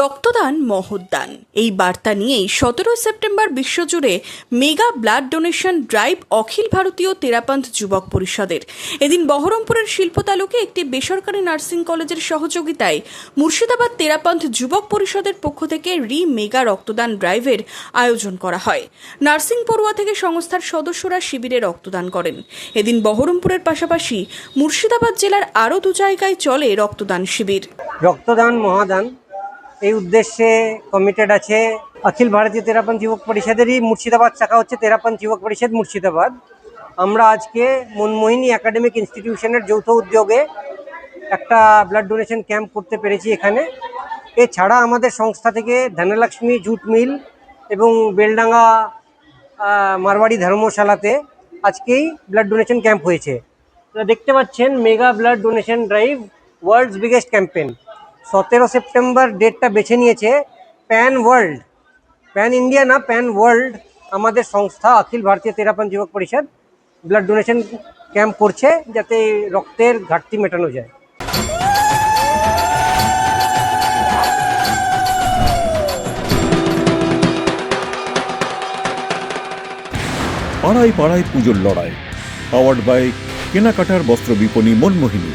রক্তদান মহদান এই বার্তা নিয়েই সতেরোই সেপ্টেম্বর বিশ্বজুড়ে mega blood donation drive Akhil Bharatiya Terapanth Yuvak পরিষদের। এদিন বহরমপুরের শিল্পতালুকে একটি বেসরকারি নার্সিং কলেজের সহযোগিতায় মুর্শিদাবাদ তেরাপন্থ যুবক পরিষদের পক্ষ থেকে রি মেগা রক্তদান ড্রাইভের আয়োজন করা হয়। নার্সিং পড়ুয়া থেকে সংস্থার সদস্যরা শিবিরে রক্তদান করেন। এদিন বহরমপুরের পাশাপাশি মুর্শিদাবাদ জেলার আরও দু জায়গায় চলে রক্তদান শিবির। রক্তদান, মহাদান এই উদ্দেশ্যে কমিটেড আছে অখিল ভারতীয় তেরাপন যুবক পরিষদেরই মুর্শিদাবাদ শাখা হচ্ছে তেরাপন যুবক পরিষদ মুর্শিদাবাদ। আমরা আজকে মনমোহিনী একাডেমিক ইনস্টিটিউশনের যৌথ উদ্যোগে একটা ব্লাড ডোনেশন ক্যাম্প করতে পেরেছি এখানে। এছাড়া আমাদের সংস্থা থেকে ধনলক্ষ্মী জুট মিল এবং বেলডাঙ্গা মারবাড়ি ধর্মশালাতে আজকেই ব্লাড ডোনেশন ক্যাম্প হয়েছে। দেখতে পাচ্ছেন mega blood donation drive world's biggest campaign সতেরো সেপ্টেম্বর ডেটটা বেছে নিয়েছে প্যান ওয়ার্ল্ড। প্যান ইন্ডিয়া না, প্যান ওয়ার্ল্ড। আমাদের সংস্থা অখিল ভারতীয় তেরাপন যুবক পরিষদ ব্লাড ডোনেশন ক্যাম্প করছে যাতে রক্তের ঘাটতি মেটানো যায়। পাড়ায় পাড়ায় পুজোর লড়াই পাওয়ার্ড বাই কেনাকাটার বস্ত্র বিপণী মনমোহিনী।